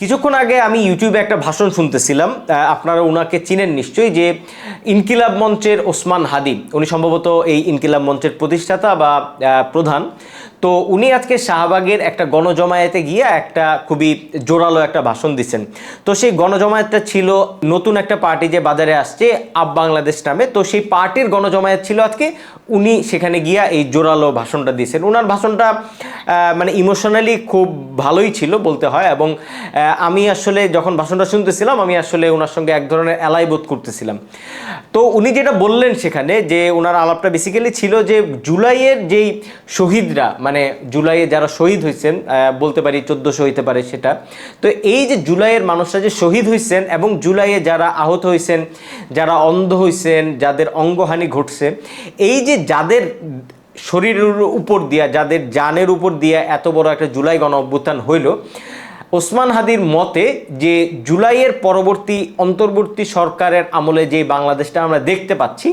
কিছুক্ষণ আগে আমি ইউটিউবে একটা ভাষণ শুনতেছিলাম আপনারা ওনাকে চিনেন নিশ্চয়ই যে ইনকিলাব মঞ্চের ওসমান হাদি, উনি সম্ভবত এই ইনকিলাব মঞ্চের প্রতিষ্ঠাতা বা প্রধান। তো উনি আজকে শাহবাগের একটা গণজমায়েতে গিয়ে একটা খুবই জোরালো একটা ভাষণ দিচ্ছেন। তো সেই গণজমায়েতটা ছিল নতুন একটা পার্টি যে বাজারে আসছে আপ বাংলাদেশ নামে। তো সেই পার্টির গণজমায়েত ছিল আজকে। উনি সেখানে গিয়া এই জোরালো ভাষণটা দিয়েছেন ওনার ভাষণটা মানে ইমোশনালি খুব ভালোই ছিল বলতে হয় এবং আমি আসলে যখন ভাষণটা শুনতেছিলাম, আমি আসলে ওনার সঙ্গে এক ধরনের এলাই বোধ করতেছিলাম। তো উনি যেটা বললেন সেখানে যে ওনার আলাপটা বেসিক্যালি ছিল যে জুলাইয়ের যেই শহীদরা মানে জুলাইয়ে যারা শহীদ হয়েছেন বলতে পারি চোদ্দোশো হইতে পারে সেটা। তো এই যে জুলাইয়ের মানুষরা যে শহীদ হয়েছেন এবং জুলাইয়ে যারা আহত হয়েছেন যারা অন্ধ হয়েছেন যাদের অঙ্গহানি ঘটছে, এই যে যাদের শরীরের উপর দিয়া, যাদের জানের উপর দিয়া এত বড় একটা জুলাই গণ অভ্যুত্থান হইল, ওসমান হাদির মতে যে জুলাইয়ের পরবর্তী অন্তর্বর্তী সরকারের আমলে যে বাংলাদেশটা আমরা দেখতে পাচ্ছি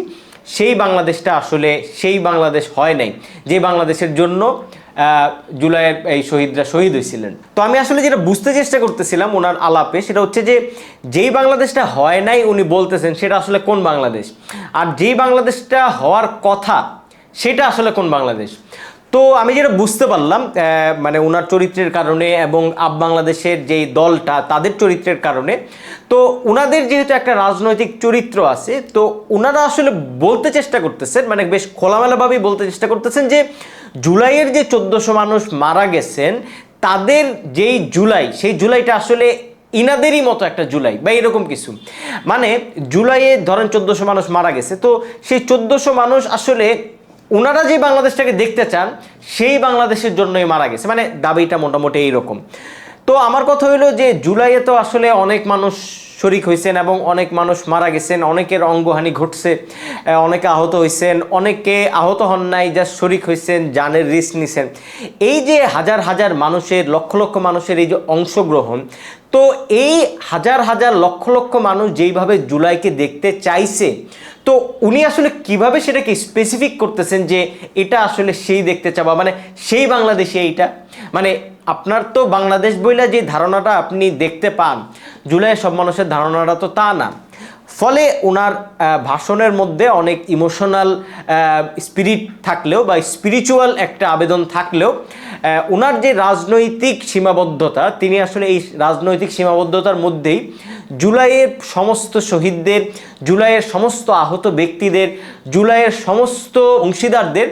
সেই বাংলাদেশটা আসলে সেই বাংলাদেশ হয় নাই, যে বাংলাদেশের জন্য জুলাইয়ের এই শহীদরা শহীদ হয়েছিলেন। তো আমি আসলে যেটা বুঝতে চেষ্টা করতেছিলাম ওনার আলাপে, সেটা হচ্ছে যে যেই বাংলাদেশটা হয় নাই উনি বলতেছেন সেটা আসলে কোন বাংলাদেশ? আর যেই বাংলাদেশটা হওয়ার কথা, সেটা আসলে কোন বাংলাদেশ? তো আমি যেটা বুঝতে পারলাম মানে ওনার চরিত্রের কারণে এবং আপ বাংলাদেশের যেই দলটা, তাদের চরিত্রের কারণে, তো ওনাদের যেহেতু একটা রাজনৈতিক চরিত্র আছে, তো ওনারা আসলে বলতে চেষ্টা করতেছেন মানে বেশ খোলামেলাভাবেই বলতে চেষ্টা করতেছেন যে জুলাইয়ের যে চোদ্দোশো মানুষ মারা গেছেন, তাদের যেই জুলাই, সেই জুলাইটা আসলে ইনাদেরই মতো একটা জুলাই বা এরকম কিছু। মানে জুলাইয়ে ধরেন চোদ্দোশো মানুষ মারা গেছে, তো সেই চোদ্দোশো মানুষ আসলে ওনারা যে বাংলাদেশটাকে দেখতে চান, সেই বাংলাদেশের জন্যই মারা গেছে। মানে দাবিটা মোটামুটি এইরকম। তো আমার কথা হলো যে, জুলাইয়ে তো আসলে অনেক মানুষ শরিক হয়েছেন এবং অনেক মানুষ মারা গেছেন। অনেকের অঙ্গহানি ঘটছে অনেকে আহত হয়েছেন অনেকে আহত হন নাই, যা শরিক হয়েছেন জানের রিস্ক নিছেন। এই যে হাজার হাজার মানুষের, লক্ষ লক্ষ মানুষের এই যে অংশগ্রহণ তো এই হাজার হাজার লক্ষ লক্ষ মানুষ যেইভাবে জুলাইকে দেখতে চাইছে, তো উনি আসলে কীভাবে সেটাকে স্পেসিফিক করতেছেন যে এটা আসলে সেই দেখতে চাওয়া মানে সেই বাংলাদেশে এইটা? মানে আপনার তো বাংলাদেশ বইলা যে ধারণাটা আপনি দেখতে পান জুলাই সব মানুষের ধারণাটা তো তা না। ফলে ওনার ভাষণের মধ্যে অনেক ইমোশনাল স্পিরিট থাকলেও বা স্পিরিচুয়াল একটা আবেদন থাকলেও ওনার যে রাজনৈতিক সীমাবদ্ধতা, তিনি আসলে এই রাজনৈতিক সীমাবদ্ধতার মধ্যেই জুলাইয়ের সমস্ত শহীদদের, জুলাইয়ের সমস্ত আহত ব্যক্তিদের, জুলাইয়ের সমস্ত অংশীদারদের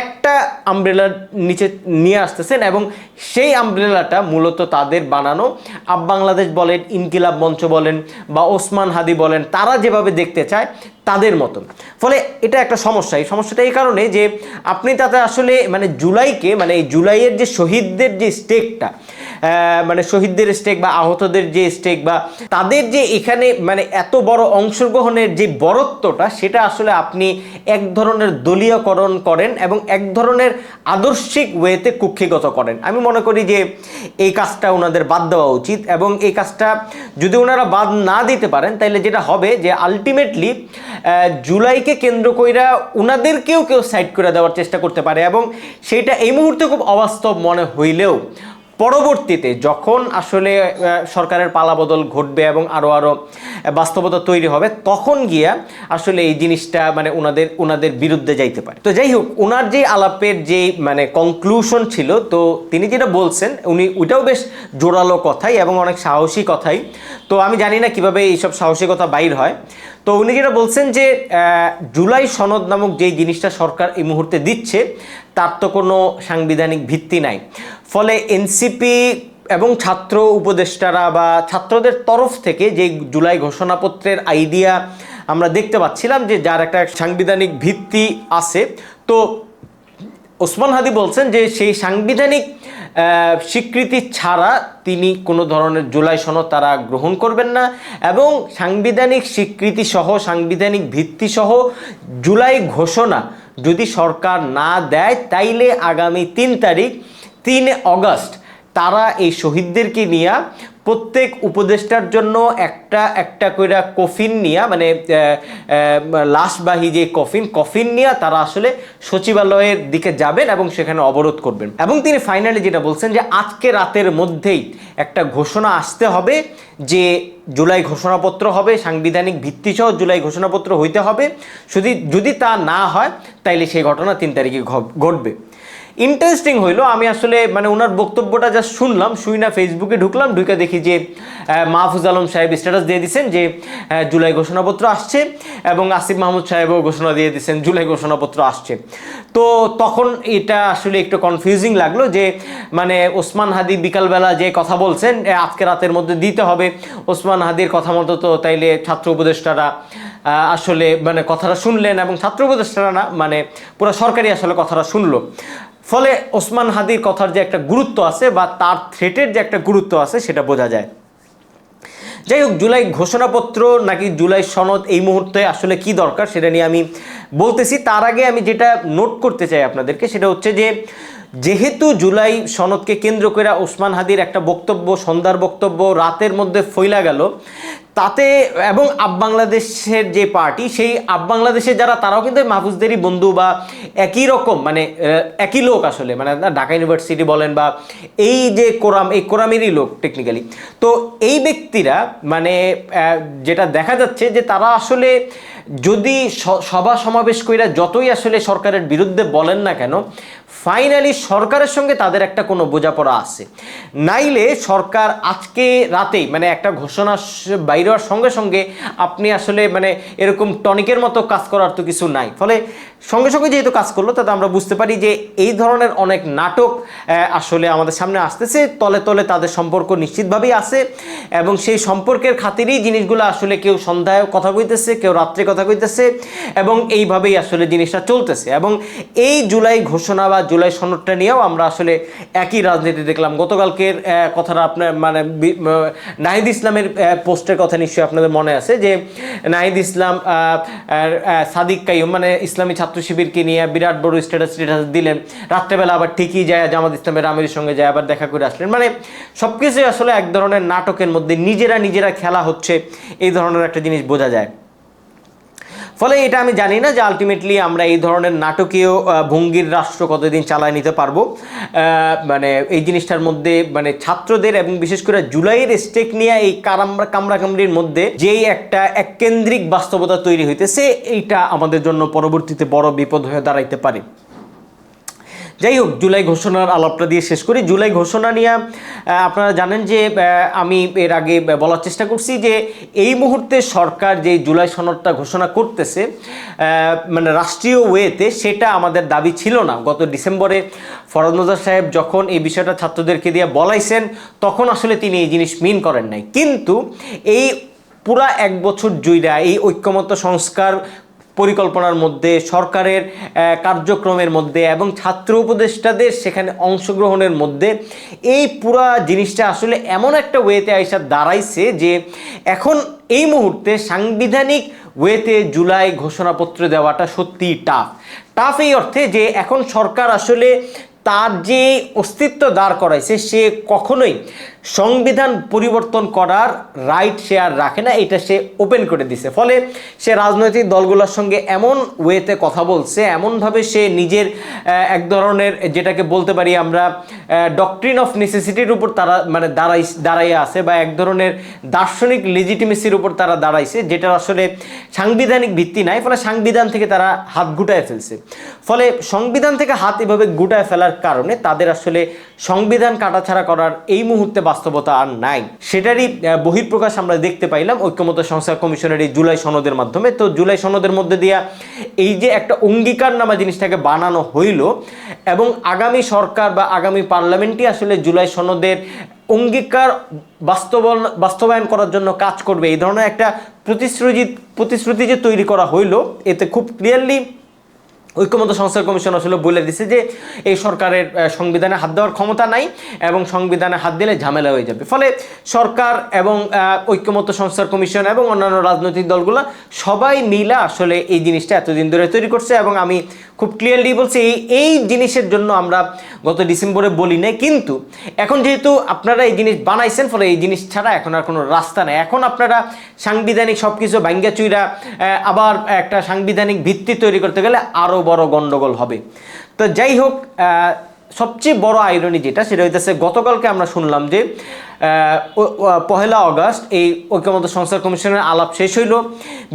একটা আমব্রেলার নিচে নিয়ে আসতেছেন এবং সেই আমব্রেলাটা মূলত তাদের বানানো। আব বাংলাদেশ বলেন, ইনকিলাব মঞ্চ বলেন বা ওসমান হাদি বলেন, তারা যেভাবে দেখতে চায় তাদের মতন। ফলে এটা একটা সমস্যা। এই সমস্যাটা এই কারণে যে আপনি তাতে আসলে মানে জুলাইকে মানে এই জুলাইয়ের যে শহীদদের যে স্টেকটা মানে শহীদদের স্টেক বা আহতদের যে স্টেক বা তাদের যে এখানে মানে এত বড় অংশগ্রহণের যে বরত্বটা, সেটা আসলে আপনি এক ধরনের দলীয়করণ করেন এবং এক ধরনের আদর্শিক ওয়েতে কুক্ষিগত করেন। আমি মনে করি যে এই কাজটা ওনাদের বাদ দেওয়া উচিত এবং এই কাজটা যদি ওনারা বাদ না দিতে পারেন তাহলে যেটা হবে যে আলটিমেটলি জুলাইকে কেন্দ্র কইরা ওনাদেরকেও কেউ সাইড করে দেওয়ার চেষ্টা করতে পারে এবং সেটা এই মুহূর্তে খুব অবাস্তব মনে হইলেও পরবর্তীতে যখন আসলে সরকারের পালাবদল ঘটবে এবং আরও আরও বাস্তবতা তৈরি হবে, তখন গিয়া আসলে এই জিনিসটা মানে ওনাদের ওনাদের বিরুদ্ধে যাইতে পারে। তো যাই হোক ওনার যে আলাপের যে মানে কনক্লুশন ছিল, তো তিনি যেটা বলছেন, উনি ওইটাও বেশ জোরালো কথাই এবং অনেক সাহসী কথাই। তো আমি জানি না কীভাবে এইসব সাহসিকতা বাইর হয়। তো উনি যেটা বলছেন যে জুলাই সনদ নামক যেই জিনিসটা সরকার এই মুহূর্তে দিচ্ছে তার তো কোনো সাংবিধানিক ভিত্তি নাই। ফলে এনসিপি এবং ছাত্র উপদেষ্টারা বা ছাত্রদের তরফ থেকে যে জুলাই ঘোষণাপত্রের আইডিয়া আমরা দেখতে পাচ্ছিলাম যে যার একটা সাংবিধানিক ভিত্তি আছে, তো ওসমান হাদি বলছেন যে সেই সাংবিধানিক স্বীকৃতি ছাড়া তিনি কোনো ধরনের জুলাই সনদ তারা গ্রহণ করবেন না এবং সাংবিধানিক স্বীকৃতি সহ সাংবিধানিক ভিত্তি সহ জুলাই ঘোষণা যদি সরকার না দেয় তাইলে আগামী তিন তারিখ তিন অগস্ট তারা এই শহীদদেরকে নিয়ে প্রত্যেক উপদেষ্টার জন্য একটা একটা করে কফিন নিয়া মানে লাশবাহী যে কফিন কফিন নিয়ে তারা আসলে সচিবালয়ের দিকে যাবেন এবং সেখানে অবরোধ করবেন। এবং তিনি ফাইনালি যেটা বলছেন যে, আজকে রাতের মধ্যেই একটা ঘোষণা আসতে হবে যে, জুলাই ঘোষণাপত্র হবে, সাংবিধানিক ভিত্তিসহ জুলাই ঘোষণাপত্র হইতে হবে। যদি যদি তা না হয়, তাইলে সেই ঘটনা তিন তারিখে ঘটবে। ইন্টারেস্টিং হইল, আমি আসলে মানে ওনার বক্তব্যটা যা শুনলাম, শুই না ফেসবুকে ঢুকলাম ঢুকে দেখি যে মাহফুজ আলম সাহেব স্ট্যাটাস দিয়ে দিয়েছেন যে জুলাই ঘোষণাপত্র আসছে এবং আসিফ মাহমুদ সাহেবও ঘোষণা দিয়ে দিয়েছেন জুলাই ঘোষণাপত্র আসছে। তো তখন এটা আসলে একটু কনফিউজিং লাগল যে মানে ওসমান হাদি বিকালবেলা যে কথা বলছেন আজকে রাতের মধ্যে দিতে হবে। ওসমান হাদির কথা মতো তো তাইলে ছাত্র উপদেষ্টারা আসলে মানে কথাটা শুনলেন এবং ছাত্র উপদেষ্টারা না মানে পুরো সরকারি আসলে কথাটা শুনলো। ফলে ওসমান হাদির কথার যে একটা গুরুত্ব আছে বা তার থ্রেটের যে একটা গুরুত্ব আছে, সেটা বোঝা যায়। যাই হোক, জুলাই ঘোষণাপত্র নাকি জুলাই সনদ এই মুহূর্তে আসলে কি দরকার সেটা নিয়ে আমি বলতেছি। তার আগে আমি যেটা নোট করতে চাই আপনাদেরকে, সেটা হচ্ছে যে, যেহেতু জুলাই সনদকে কেন্দ্র করে ওসমান হাদির একটা বক্তব্য, সন্ধ্যার বক্তব্য রাতের মধ্যে ফইলা গেল তাতে এবং আপ বাংলাদেশের যে পার্টি সেই আপ বাংলাদেশে যারা, তারাও কিন্তু মাহফুজদেরই বন্ধু বা একই রকম মানে একই লোক আসলে। মানে ঢাকা ইউনিভার্সিটি বলেন বা এই যে কোরাম, এই কোরামেরই লোক টেকনিক্যালি তো এই ব্যক্তিরা মানে যেটা দেখা যাচ্ছে যে তারা আসলে যদি সভা সমাবেশ কইরা যতই আসলে সরকারের বিরুদ্ধে বলেন না কেন ফাইনালি সরকারের সঙ্গে তাদের একটা কোনো বোঝাপড়া আছে। নাইলে সরকার আজকে রাতেই মানে একটা ঘোষণা বাইরে হওয়ার সঙ্গে সঙ্গে আপনি আসলে মানে এরকম টনিকের মতো কাজ করার তো কিছু নাই। ফলে সঙ্গে সঙ্গে যেহেতু কাজ করল, তাতে আমরা বুঝতে পারি যে এই ধরনের অনেক নাটক আসলে আমাদের সামনে আসতেছে, তলে তলে তাদের সম্পর্ক নিশ্চিতভাবেই আছে এবং সেই সম্পর্কের খাতিরেই জিনিসগুলো আসলে কেউ সন্ধ্যায় কথা কইতেছে কেউ রাত্রে কথা কইতেছে এবং এইভাবেই আসলে জিনিসটা চলতেছে। এবং এই জুলাই ঘোষণা বা জুলাই সনদটা নিয়েও আমরা আসলে একই রাজনীতি দেখলাম। গতকালকের কথাটা আপনার মানে নাহিদ ইসলামের পোস্টের কথা নিশ্চয়ই আপনাদের মনে আছে যে, নাহিদ ইসলাম সাদিক কাইম মানে ইসলামী ছাত্র শিবিরকে নিয়ে বিরাট বড় স্ট্যাটাস স্ট্যাটাস দিলেন। রাত্রেবেলা আবার ঠিকই যায়, জামাত ইসলামের রামের সঙ্গে যায়, আবার দেখা করে আসলেন। মানে সব কিছুই আসলে এক ধরনের নাটকের মধ্যে নিজেরা নিজেরা খেলা হচ্ছে, এই ধরনের একটা জিনিস বোঝা যায়। ফলে এটা আমি জানি না যে আলটিমেটলি আমরা এই ধরনের নাটকীয় ভঙ্গির রাষ্ট্র কতদিন চালায় নিতে পারব। মানে এই জিনিসটার মধ্যে মানে ছাত্রদের এবং বিশেষ করে জুলাইয়ের স্টেক নিয়ে এই কামরা কামড়াকামড়ির মধ্যে যেই একটা এককেন্দ্রিক বাস্তবতা তৈরি হইতেছে, এইটা আমাদের জন্য পরবর্তীতে বড় বিপদ হয়ে দাঁড়াইতে পারে। যাই হোক, জুলাই ঘোষণার আলাপটা দিয়ে শেষ করি। জুলাই ঘোষণা নিয়ে আপনারা জানেন যে আমি এর আগে বলার চেষ্টা করছি যে, এই মুহূর্তে সরকার যে জুলাই সনদটা ঘোষণা করতেছে মানে রাষ্ট্রীয় ওয়েতে সেটা আমাদের দাবি ছিল না। গত ডিসেম্বরে ফরদ নজর সাহেব যখন এই বিষয়টা ছাত্রদেরকে দিয়ে বলাইছেন, তখন আসলে তিনি এই জিনিস মিন করেন নাই। কিন্তু এই পুরা এক বছর জুইরা এই ঐক্যমত্য সংস্কার পরিকল্পনার মধ্যে, সরকারের কার্যক্রমের মধ্যে এবং ছাত্র উপদেষ্টাদের সেখানে অংশগ্রহণের মধ্যে এই পুরা জিনিসটা আসলে এমন একটা ওয়েতে আইসা দাঁড়াইছে যে এখন এই মুহূর্তে সাংবিধানিক ওয়েতে জুলাই ঘোষণাপত্র দেওয়াটা সত্যিই টাফ টাফ এই অর্থে যে এখন সরকার আসলে তার যে অস্তিত্ব দাঁড় করাইছে সে কখনোই সংবিধান পরিবর্তন করার রাইট সে আর রাখে না, এটা সে ওপেন করে দিছে। ফলে সে রাজনৈতিক দলগুলোর সঙ্গে এমন ওয়েতে কথা বলছে, এমনভাবে সে নিজের এক ধরনের যেটাকে বলতে পারি আমরা ডক্ট্রিন অফ নেসেসিটির উপর তারা মানে দাঁড়াই, দাঁড়াইয়া আছে বা এক ধরনের দার্শনিক লেজিটিমেসির উপর তারা দাঁড়াইছে যেটার আসলে সাংবিধানিক ভিত্তি নাই, ফলে সাংবিধান থেকে তারা হাত গুটায় ফেলছে। ফলে সংবিধান থেকে হাত এভাবে গুটায় ফেলার কারণে তাদের আসলে সংবিধান কাটাছাড়া করার এই মুহূর্তে বাস্তবতা আর নাই। সেটারই বহিঃপ্রকাশ আমরা দেখতে পাইলাম ঐক্যমত্য সংস্কার কমিশনের এই জুলাই সনদের মাধ্যমে। তো জুলাই সনদের মধ্যে দিয়া এই যে একটা অঙ্গীকার নামা জিনিসটাকে বানানো হইল এবং আগামী সরকার বা আগামী পার্লামেন্টই আসলে জুলাই সনদের অঙ্গীকার বাস্তবায়ন বাস্তবায়ন করার জন্য কাজ করবে। এই ধরনের একটা প্রতিশ্রুতি প্রতিশ্রুতি যে তৈরি করা হইল, এতে খুব ক্লিয়ারলি ঐক্যমত্য সংস্কার কমিশন আসলে বলে দিছে যে এই সরকারের সংবিধানে হাত দেওয়ার ক্ষমতা নাই এবং সংবিধানে হাত দিলে ঝামেলা হয়ে যাবে। ফলে সরকার এবং ঐক্যমত সংস্কার কমিশন এবং অন্যান্য রাজনৈতিক দলগুলো সবাই মিলে আসলে এই জিনিসটা এতদিন ধরে তৈরি করছে এবং আমি খুব ক্লিয়ারলি বলছি, এই এই জিনিসের জন্য আমরা গত ডিসেম্বরে বলি নাই কিন্তু এখন যেহেতু আপনারা এই জিনিস বানাইছেন, ফলে এই জিনিস ছাড়া এখন আর কোনো রাস্তা নেই। এখন আপনারা সাংবিধানিক সব কিছু ভাঙ্গা চুইরা আবার একটা সাংবিধানিক ভিত্তি তৈরি করতে গেলে আরও বড় গণ্ডগোল হবে। তো যাই হোক সবচেয়ে বড় আইরনি যেটা, সেটা হইতেছে গতকালকে আমরা শুনলাম যে পহেলা অগাস্ট এই ঐক্যমত সংস্কার কমিশনের আলাপ শেষ হইল।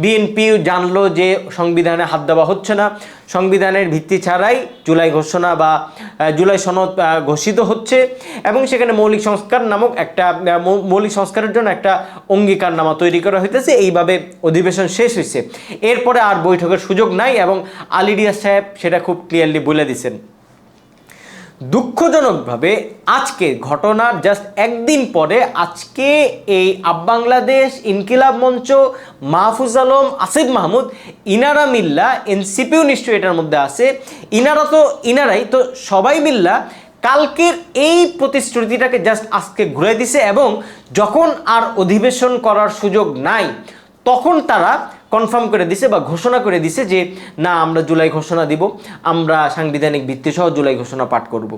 বিএনপি জানলো যে সংবিধানে হাত দেওয়া হচ্ছে না। সংবিধানের ভিত্তি ছাড়াই জুলাই ঘোষণা বা জুলাই সনদ ঘোষিত হচ্ছে এবং সেখানে মৌলিক সংস্কার নামক একটা মৌলিক সংস্কারের জন্য একটা অঙ্গীকারনামা তৈরি করা হইতেছে। এইভাবে অধিবেশন শেষ হয়েছে এরপরে আর বৈঠকের সুযোগ নাই এবং আলিডিয়া সাহেব সেটা খুব ক্লিয়ারলি বলে দিছেন। দুঃখজনকভাবে আজকে ঘটনার জাস্ট একদিন পরে আজকে এই আপ বাংলাদেশ ইনকিলাব মঞ্চ মাহফুজ আলম, আসিফ মাহমুদ, ইনারা মিল্লা, এনসিপিও নিশ্চয়ই এটার মধ্যে আছে। ইনারা তো, ইনারাই তো সবাই মিল্লা কালকের এই প্রতিশ্রুতিটাকে জাস্ট আজকে ঘুরে দিছে এবং যখন আর অধিবেশন করার সুযোগ নাই, তখন তারা কনফার্ম করে দিছে বা ঘোষণা করে দিছে যে, না, আমরা জুলাই ঘোষণা দিব, আমরা সাংবিধানিক ভিত্তিসহ জুলাই ঘোষণা পাঠ করব।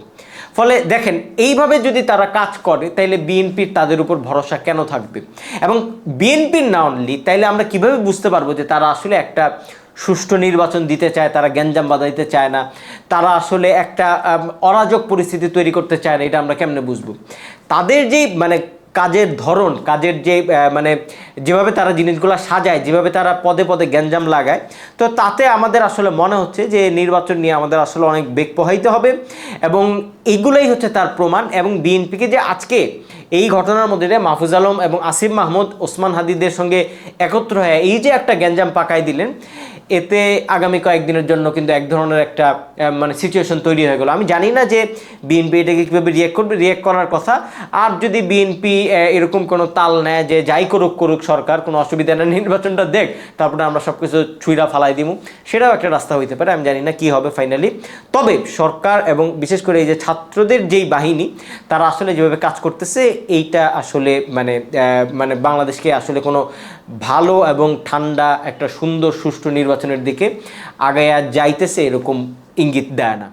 ফলে দেখেন, এইভাবে যদি তারা কাজ করে, তাইলে বিএনপির তাদের উপর ভরসা কেন থাকবে? এবং বিএনপির না অনলি তাইলে আমরা কীভাবে বুঝতে পারব যে তারা আসলে একটা সুষ্ঠু নির্বাচন দিতে চায়, তারা গ্যাঞ্জাম বাজাইতে চায় না? তারা আসলে একটা অরাজক পরিস্থিতি তৈরি করতে চায় না, এটা আমরা কেমনে বুঝব? তাদের যেই মানে কাজের ধরন, কাজের যে মানে যেভাবে তারা জিনিসগুলো সাজায়, যেভাবে তারা পদে পদে গ্যাঞ্জাম লাগায়, তো তাতে আমাদের আসলে মনে হচ্ছে যে নির্বাচন নিয়ে আমাদের আসলে অনেক বেগ প্রবাহিত হবে এবং এইগুলোই হচ্ছে তার প্রমাণ এবং বিএনপিকে যে আজকে এই ঘটনার মধ্যে দিয়ে মাহফুজ আলম এবং আসিফ মাহমুদ, ওসমান হাদিদের সঙ্গে একত্র হয়ে এই যে একটা গ্যাঞ্জাম পাকাই দিলেন এতে আগামী কয়েকদিনের জন্য কিন্তু এক ধরনের একটা মানে সিচুয়েশন তৈরি হয়ে গেলো। আমি জানি না যে বিএনপি এটাকে কীভাবে রিয়েক্ট করবে রিয়েক্ট করার কথা। আর যদি বিএনপি এরকম কোনো তাল নেয় যে যাই করুক করুক সরকার, কোনো অসুবিধা নেই, নির্বাচনটা দেখ, তারপরে আমরা সব কিছু ছুঁড়া ফালাই দিব সেটাও একটা রাস্তা হইতে পারে, আমি জানি না কি হবে ফাইনালি তবে সরকার এবং বিশেষ করে এই যে ছাত্রদের যেই বাহিনী, তারা আসলে যেভাবে কাজ করতেছে, এইটা আসলে মানে মানে বাংলাদেশকে আসলে কোনো ভালো এবং ঠান্ডা একটা সুন্দর সুষ্ঠু নির্বাচনের দিকে আগায়া যাইতেছে এরকম ইঙ্গিত দেয় না।